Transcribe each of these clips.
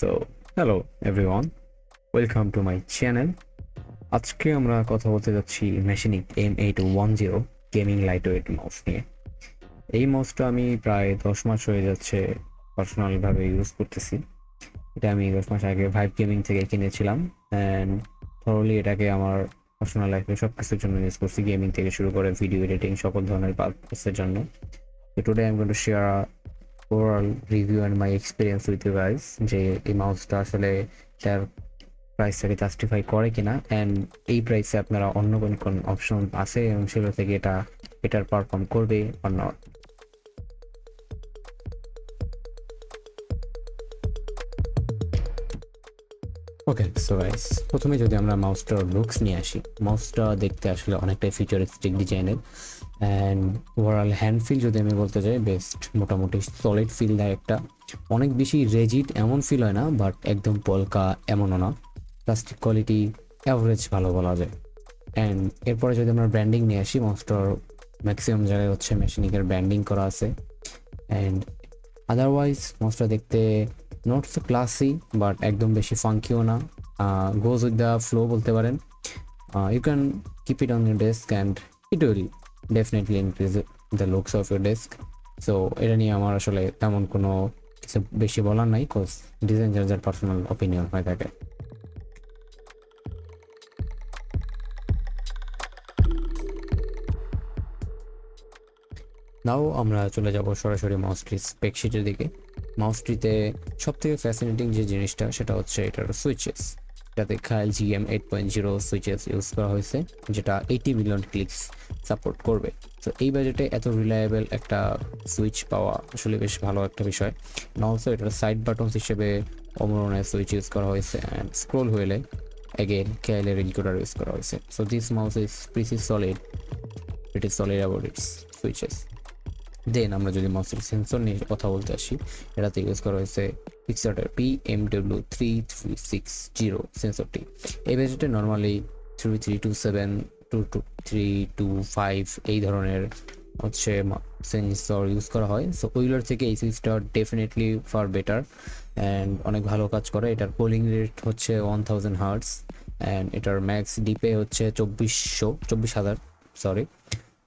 So hello everyone welcome to my channel আজকে আমরা কথা বলতে যাচ্ছি Machenike M eight one zero gaming lightweight mouse নিয়ে। এই মাউসটা আমি প্রায় দশ মাস হয়ে যাচ্ছে পার্সোনালভাবে ইউজ করতেছি। এটা আমি দশ মাস আগে ভাইব গেমিং থেকে কিনেছিলাম। অ্যান্ড থরলি এটাকে আমার পার্সোনাল লাইফে সব কিছুর জন্য ইউজ করছি। গেমিং থেকে শুরু করে ভিডিও এডিটিং সকল ধরনের পারপাসের জন্য। তো today I am share overall review and my experience with you guys যে এই মাউসটা আসলে তার প্রাইসটাকে জাস্টিফাই করে কিনা অ্যান্ড এই প্রাইসে আপনারা অন্য কোন কোন অপশন আছে এবং সেগুলো থেকে এটা বেটার পারফর্ম করবে or not okay so guys প্রথমে যদি আমরা মাউসটার লুকস নিয়ে আসি মাউসটা দেখতে আসলে অনেকটাই ফিচারিস্টিক ডিজাইনের অ্যান্ড ওভারঅল হ্যান্ড ফিল যদি আমি বলতে চাই বেস্ট মোটামুটি সলিড ফিল দেয় একটা। অনেক বেশি রেজিড এমন ফিল হয় না বাট একদম পলকা এমনও না। প্লাস্টিক কোয়ালিটি অ্যাভারেজ ভালো বলা যায়। অ্যান্ড এরপরে যদি আমরা ব্র্যান্ডিং নিয়ে আসি মাউসটার ম্যাক্সিমাম জায়গায় হচ্ছে মেশিনিকের ব্র্যান্ডিং করা আছে। অ্যান্ড আদারওয়াইজ মাউসটা দেখতে নট সো ক্লাসি বাট একদম বেশি ফাঙ্কিও না। গোজ উইথ দ্য ফ্লো বলতে পারেন। You can keep it on your desk and it will definitely increase the looks of your desk so এটা নিয়ে আমার আসলে তেমন কোনো কিছু বেশি বলার নাই কোজ ডিজাইন যার পার্সোনাল অপিনিয়ন হয়ে থাকে। নাও আমরা চলে যাব সরাসরি মাউসটির স্পেকশিটের দিকে। মাউসটিতে সব থেকে ফ্যাসিনেটিং যে জিনিসটা, সেটা হচ্ছে এটার সুইচেস এটাতে Kailh GM eight point zero switches use করা হয়েছে, যেটা এইটি মিলিয়ন ক্লিকস সাপোর্ট করবে। তো এই বাজেটে এত রিলায়েবল একটা সুইচ পাওয়া আসলে বেশ ভালো একটা বিষয়। না অলসো এটার সাইড বাটনস হিসেবে অমরণের সুইচ ইউজ করা হয়েছে অ্যান্ড স্ক্রোল হইলে অ্যাগেন কেএলের এনকোডার ইউজ করা হয়েছে। So this mouse is pretty solid it is solid about its switches then আমরা যদি মাউসের সেন্সর নিয়ে কথা বলতে আসি, এটাতে ইউজ করা হয়েছে পিক্সারটার P M W three three six zero সেন্সরটি এই বাজেটে normally three three two seven two two three two five এই ধরনের হচ্ছে সেন্সর ইউজ করা হয়। সো ওইগুলোর থেকে এই সিরিজটা ডেফিনেটলি ফার বেটার অ্যান্ড অনেক ভালো কাজ করে। এটার পোলিং রেট হচ্ছে ওয়ান থাউজেন্ড হার্টস অ্যান্ড এটার ম্যাক্স ডিপে হচ্ছে চব্বিশশো, চব্বিশ হাজার সরি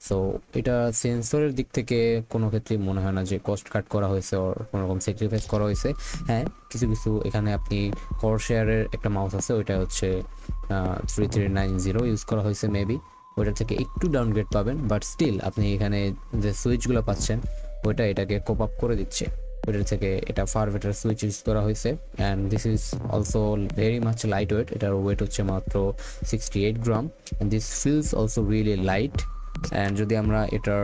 সো এটা সেন্সরের দিক থেকে কোনো ক্ষেত্রে মনে হয় না যে কস্ট কাট করা হয়েছে ওর কোনো রকম স্যাক্রিফাইস করা হয়েছে। হ্যাঁ কিছু কিছু এখানে আপনি কর শেয়ারের একটা মাউস আছে, ওইটা হচ্ছে three three nine zero use করা হয়েছে মেবি ওইটার থেকে একটু ডাউনগ্রেড পাবেন বাট স্টিল আপনি এখানে যে সুইচগুলো পাচ্ছেন, ওইটা এটাকে কোপ আপ করে দিচ্ছে। ওইটার থেকে এটা ফার বেটার সুইচ ইউজ করা হয়েছে। And this is also very much light weight এটার ওয়েট হচ্ছে মাত্র sixty eight gram and this feels also really light and যদি আমরা এটার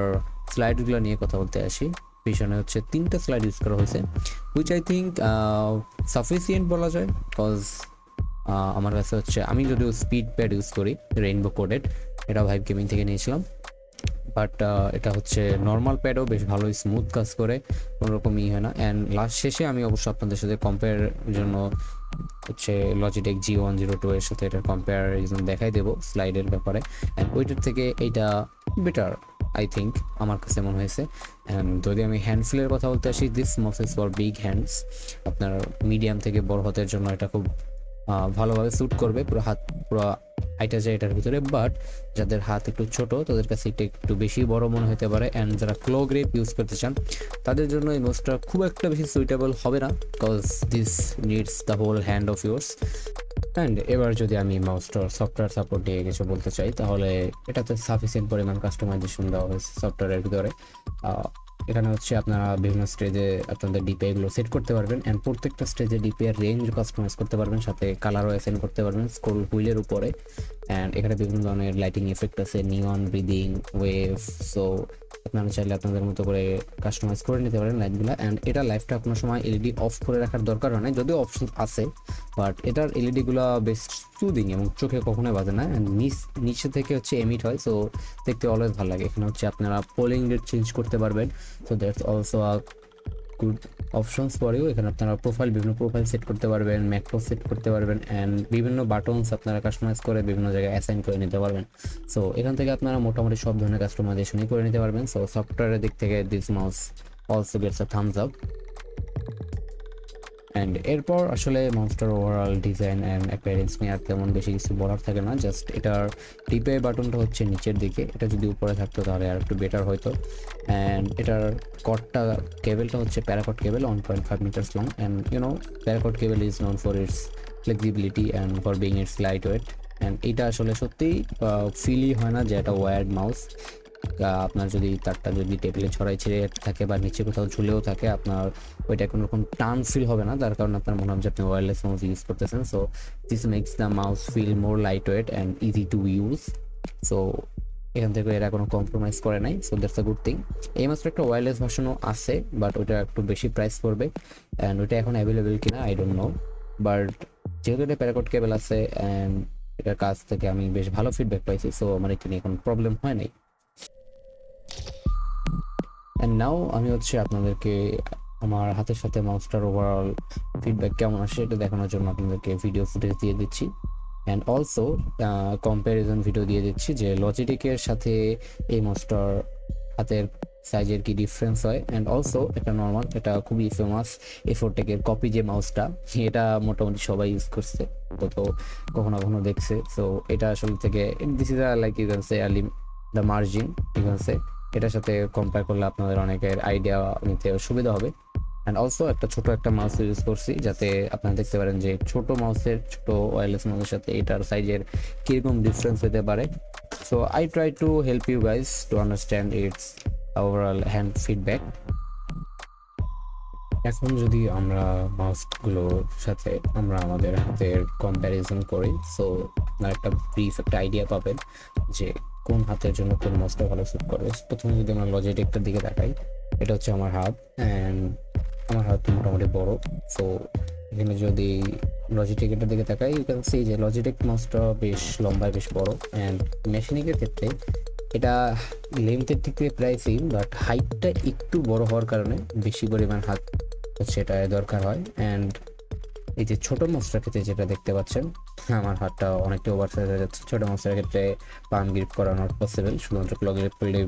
স্লাইডগুলো নিয়ে কথা বলতে আসি, পিছনে হচ্ছে তিনটা স্লাইড ইউজ করা হয়েছে হুইচ আই থিঙ্ক সাফিসিয়েন্ট বলা যায় বিকজ আমার কাছে হচ্ছে, আমি যদিও স্পিড প্যাড ইউজ করি রেইনবো কোডেড এটা ভাইভ গেমিং থেকে নিয়েছিলাম। বাট এটা হচ্ছে নর্মাল প্যাডও বেশ ভালোই স্মুথ কাজ করে, কোনো রকম ই হয় না। অ্যান্ড লাস্ট শেষে আমি অবশ্য আপনাদের সাথে কম্পেয়ার জন্য হচ্ছে Logitech G one zero two এর সাথে এটার কম্পেয়ারিজন দেখাই দেবো স্লাইডের ব্যাপারে। অ্যান্ড ওইটার থেকে এইটা বেটার আই থিঙ্ক আমার কাছে মনে হয়েছে। অ্যান্ড যদি আমি হ্যান্ড ফিলের কথা বলতে আসি this mouses for big hands আপনার মিডিয়াম থেকে বড় হাতের জন্য এটা খুব ভালোভাবে স্যুট করবে। পুরো হাত, পুরো আইটা যায় এটার ভিতরে বাট যাদের হাত একটু ছোট, তাদের কাছে এটা একটু বেশি বড় মনে হতে পারে অ্যান্ড যারা ক্লো গ্রেপ ইউজ করতে চান, তাদের জন্য এই মোস্টটা খুব একটা বেশি সুইটেবল হবে না because this needs the whole hand of yours and এবার যদি আমি মাউসটার সফটওয়্যার সাপোর্ট দিয়ে কিছু বলতে চাই, তাহলে এটাতে সাফিসিয়েন্ট পরিমাণ কাস্টমাইজেশন দেওয়া হয়েছে সফটওয়্যারের ভিতরে। এখানে হচ্ছে আপনারা বিভিন্ন স্টেজে আপনাদের ডিপে এগুলো সেট করতে পারবেন অ্যান্ড প্রত্যেকটা স্টেজে ডিপে এর রেঞ্জ কাস্টমাইজ করতে পারবেন, সাথে কালারও অ্যাসেন্ড করতে পারবেন স্ক্রোল হুইলের উপরে অ্যান্ড এখানে বিভিন্ন ধরনের লাইটিং এফেক্ট আছে নিয়ন ব্রিদিং ওয়েভ সো আপনারা চাইলে আপনাদের মতো করে কাস্টমাইজ করে নিতে পারেন লাইটগুলো অ্যান্ড এটা লাইফটা কোনো সময় এলইডি অফ করে রাখার দরকার হয় না যদিও অপশন আছে বাট এটার এলইডিগুলো বেশ সুদিং এবং চোখে কখনোই বাজে না। অ্যান্ড নিচ নিচে থেকে হচ্ছে এমিট হয় সো দেখতে অলওয়েজ ভালো লাগে। এখানে হচ্ছে আপনারা পোলিং রেট চেঞ্জ করতে পারবেন। So that's also a good options পরেও এখানে আপনারা প্রোফাইল বিভিন্ন প্রোফাইল সেট করতে পারবেন ম্যাক্রো সেট করতে পারবেন অ্যান্ড বিভিন্ন বাটনস আপনারা কাস্টমাইজ করে বিভিন্ন জায়গায় অ্যাসাইন করে নিতে পারবেন। সো এখান থেকে আপনারা মোটামুটি সব ধরনের কাস্টমাইজেশনই করে নিতে পারবেন। সো সফটওয়্যারের দিক থেকে this mouse also gets a thumbs up and এরপর আসলে monster overall design and appearance নিয়ে আর তেমন বেশি কিছু বলার থাকে না। জাস্ট এটার টিপে বাটনটা হচ্ছে নিচের দিকে। এটা যদি উপরে থাকতো তাহলে আর একটু বেটার হতো অ্যান্ড এটার কটটা কেবেলটা হচ্ছে paracord cable one point five meters long and you know paracord cable is known for its flexibility and for being its light weight and এটা আসলে সত্যিই ফিলই হয় না যে এটা ওয়ার্ড মাউস আপনার যদি তারটা যদি টেবিলে ছড়াই ছেড়ে থাকে বা নিচে কোথাও ঝুলেও থাকে, আপনার ওইটা কোনো রকম টান ফিল হবে না। তার কারণে আপনার মনে হবে যে আপনি ওয়্যারলেস মাউস ইউজ করতেছেন। So this makes the mouse feel more light weight and easy to use so এখান থেকে এরা কোনো কম্প্রোমাইজ করে নাই। So that's a good thing এই মাত্র একটা ওয়্যারলেস ভার্সনও আছে বাট ওইটা একটু বেশি প্রাইস পড়বে। অ্যান্ড ওইটা এখন অ্যাভেলেবেল কিনা আই ডোন্ট নো বাট যেহেতু এটা প্যারাকট কেবল আছে অ্যান্ড এটার কাছ থেকে আমি বেশ ভালো ফিডব্যাক পাইছি সো আমার এটা নিয়ে কোনো প্রবলেম হয় নাই। অ্যান্ড নাও আমি হচ্ছে আপনাদেরকে আমার হাতের সাথে মাউসটার ওভারঅল ফিডব্যাক কেমন আসে এটা দেখানোর জন্য আপনাদেরকে ভিডিও ফুটেজ দিয়ে দিচ্ছি। অ্যান্ড অলসো কম্প্যারিজন ভিডিও দিয়ে দিচ্ছি যে লজিটেকের সাথে এই মাউসটার হাতের সাইজের কি ডিফারেন্স হয়। অ্যান্ড অলসো এটা নর্মাল এটা খুবই ফেমাস এ এফোরটেকের কপি যে মাউসটা এটা মোটামুটি সবাই ইউজ করছে তো তো কখনো কখনো দেখছে। সো এটা আসলে থেকে this is a like you can say ally the margin ঠিক আছে এটার সাথে কম্পেয়ার করলে আপনাদের অনেকের আইডিয়া নিতে সুবিধা হবে। অ্যান্ড অলসো একটা ছোট একটা মাউস ইউজ করছি যাতে আপনারা দেখতে পারেন যে ছোট মাউসের ছোট ওয়্যারলেস মাউসের সাথে এটার সাইজের কীরকম ডিফারেন্স হতে পারে। So I try to help you guys to understand its overall hand feedback এখন যদি আমরা মাউসগুলোর সাথে আমরা আমাদের হাতের কম্প্যারিজন করি সো আপনার একটা ব্রিফ একটা আইডিয়া পাবেন যে কোন হাতের জন্য কোন মাউসটা ভালো স্যুট করবে প্রথমে যদি আমরা লজিটেকটার দিকে তাকাই, এটা হচ্ছে আমার হাত অ্যান্ড আমার হাত মোটামুটি বড় সো এখানে যদি লজিটেক এটার দিকে তাকাই ইউ ক্যান সি যে লজিটেক মাউসটা বেশ লম্বায় বেশ বড় অ্যান্ড মেশিনিংয়ের ক্ষেত্রে এটা লেন্থের দিক থেকে প্রায় সেম বাট হাইটটা একটু বড় হওয়ার কারণে বেশি পরিমাণ হাত হচ্ছে এটা দরকার হয় অ্যান্ড এই যে ছোট মাছটার ক্ষেত্রে যেটা দেখতে পাচ্ছেন আমার হাতটা অনেকটা ওভার সাইজ হয়ে যাচ্ছে। ছোটো মাছটার ক্ষেত্রে পাম গ্রিপ করা নট পসিবল শুধুমাত্র ক্ল গ্রিপ করলে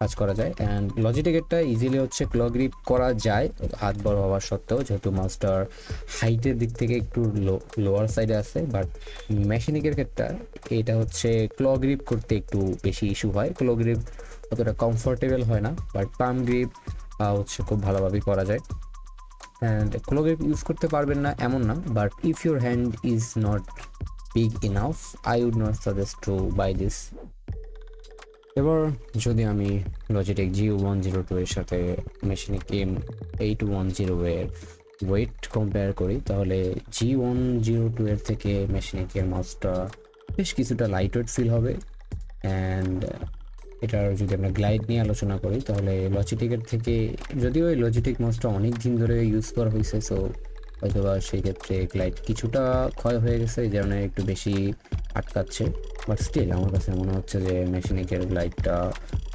কাজ করা যায়। অ্যান্ড লজিটেকেরটা ইজিলি হচ্ছে ক্ল গ্রিপ করা যায়, হাত বড় হওয়ার সত্ত্বেও, যেহেতু মাছটার হাইটের দিক থেকে একটু লো লোয়ার সাইডে আছে বাট মেশিনিকের ক্ষেত্রে এটা হচ্ছে ক্ল গ্রিপ করতে একটু বেশি ইস্যু হয়। ক্ল গ্রিপ অতটা কমফোর্টেবল হয় না বাট পাম গ্রিপ হচ্ছে খুব ভালোভাবেই করা যায়। অ্যান্ড ক্লো গ্রিপ ইউজ করতে পারবেন না, এমন না but if your hand is not big enough I would not suggest to buy this এবার যদি আমি Logitech G one zero two এর সাথে মেশিনে কেম এইট ওয়ান জিরো এর ওয়েট কম্পেয়ার করি, তাহলে জি ওয়ান জিরো টু এর থেকে মেশিনে কেম মাউসটা বেশ কিছুটা লাইট ওয়েট ফিল হবে। অ্যান্ড এটার যদি আমরা গ্লাইড নিয়ে আলোচনা করি, তাহলে লজিটেকের থেকে যদিও এই লজিটেক মাউসটা অনেক দিন ধরে ইউজ করা হয়েছে সো হয়তো বা সেই ক্ষেত্রে গ্লাইড কিছুটা ক্ষয় হয়ে গেছে, এই কারণে একটু বেশি আটকাচ্ছে। বাট স্টিল আমার কাছে মনে হচ্ছে যে মেশিনিকের গ্লাইডটা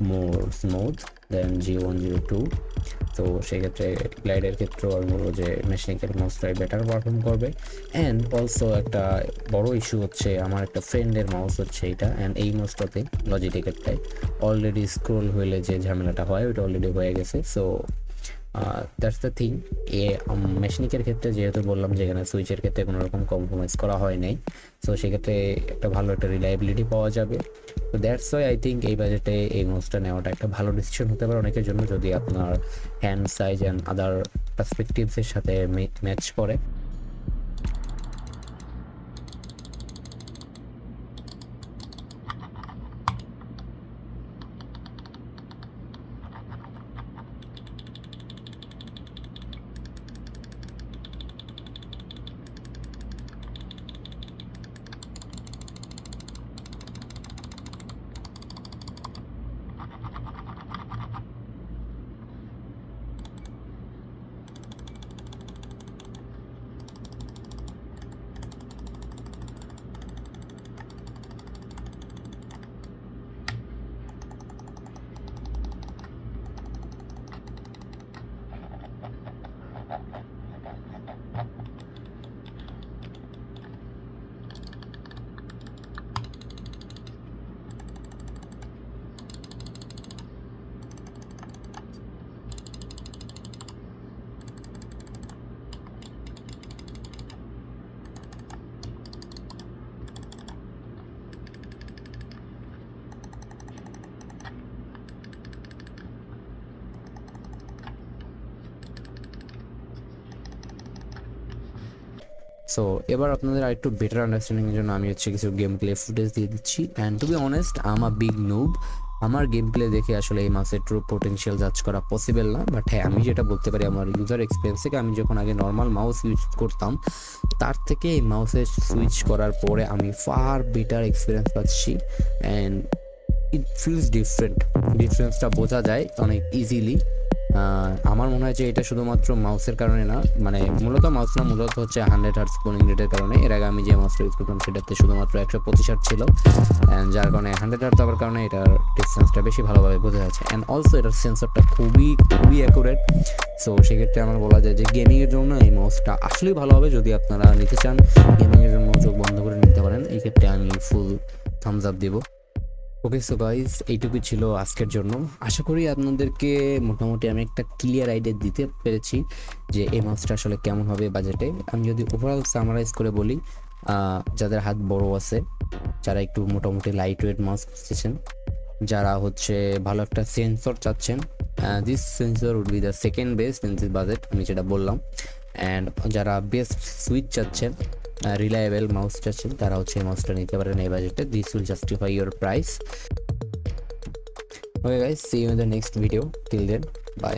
more smooth then G one zero two তো সেক্ষেত্রে গ্লাইডের ক্ষেত্রেও আমি বলব যে মেশিনিকের মাউসটাই বেটার পারফর্ম করবে। অ্যান্ড অলসো একটা বড় ইস্যু হচ্ছে, আমার একটা ফ্রেন্ডের মাউস হচ্ছে এটা অ্যান্ড এই মাউসটাতে লজিটেকেরটাই অলরেডি স্ক্রোল হইলে যে ঝামেলাটা হয়, ওইটা অলরেডি হয়ে গেছে। সো দ্যাটস দ্য থিং এ মেশিনিকের ক্ষেত্রে যেহেতু বললাম যে এখানে সুইচের ক্ষেত্রে কোনো রকম কম্প্রোমাইজ করা হয় নাই সো সেক্ষেত্রে একটা ভালো একটা রিলায়েবিলিটি পাওয়া যাবে। তো দ্যাটস ওয়াই আই থিঙ্ক এই বাজেটে এই মোস্টটা নেওয়াটা একটা ভালো ডিসিশন হতে পারে অনেকের জন্য যদি আপনার হ্যান্ড সাইজ অ্যান্ড আদার পার্সপেক্টিভসের সাথে ম্যাচ করে। সো এবার আপনাদের আরেকটু বেটার আন্ডারস্ট্যান্ডিংয়ের জন্য আমি হচ্ছে কিছু গেম প্লে ফুটেজ দিয়ে দিচ্ছি। And to be honest um a big noob আমার গেম প্লে দেখে আসলে এই মাসের ট্রু পোটেনশিয়াল জাজ করা পসিবল না। বাট হ্যাঁ আমি যেটা বলতে পারি, আমার ইউজার এক্সপিরিয়েন্স থেকে আমি যখন আগে নর্মাল মাউস ইউজ করতাম, তার থেকে এই মাউসে সুইচ করার পরে আমি ফার বেটার এক্সপিরিয়েন্স পাচ্ছি। অ্যান্ড ইট ফিলস ডিফারেন্ট ডিফারেন্সটা বোঝা যায় অনেক ইজিলি আমার মনে হয় যে এটা শুধুমাত্র মাউসের কারণে না মানে মূলত মাউস না, মূলত হচ্ছে হান্ড্রেড হার্টস স্পুনিং রেটের কারণে। এর আগে আমি যে মাউসটা ইউজ করতাম সেটাতে শুধুমাত্র একশো পঁচিশ হার্ট ছিল। অ্যান্ড যার কারণে হান্ড্রেড হার্টস হওয়ার কারণে এটার ডিস্টেন্সটা বেশি ভালোভাবে বোঝা যাচ্ছে। অ্যান্ড অলসো এটার সেন্সরটা খুবই খুবই অ্যাকুরেট সো সেক্ষেত্রে আমার বলা যায় যে গেমিংয়ের জন্য এই মাউসটা আসলেই ভালো হবে যদি আপনারা নিতে চান। গেমিংয়ের জন্য চোখ বন্ধ করে নিতে পারেন। এই ক্ষেত্রে আমি ফুল থামস আপ দেবো। ওকে সো গাইজ এইটুকুই ছিল আজকের জন্য। আশা করি আপনাদেরকে মোটামুটি আমি একটা ক্লিয়ার আইডিয়া দিতে পেরেছি যে এই মাছটা আসলে কেমন হবে বাজেটে আমি যদি ওভারঅল সামারাইজ করে বলি যাদের হাত বড় আছে, যারা একটু মোটামুটি লাইট ওয়েট মাছ খুঁজতেছেন, যারা হচ্ছে ভালো একটা সেন্সর চাচ্ছেন this sensor would be the second best in this budget আমি যেটা বললাম। অ্যান্ড যারা বেস্ট সুইচ চাচ্ছেন রিলায়েবল মাউস চাচ্ছেন তারা হচ্ছে মাউসটা নিতে পারেন এই বাজেটে this will justify your price okay guys see you in the next video till then bye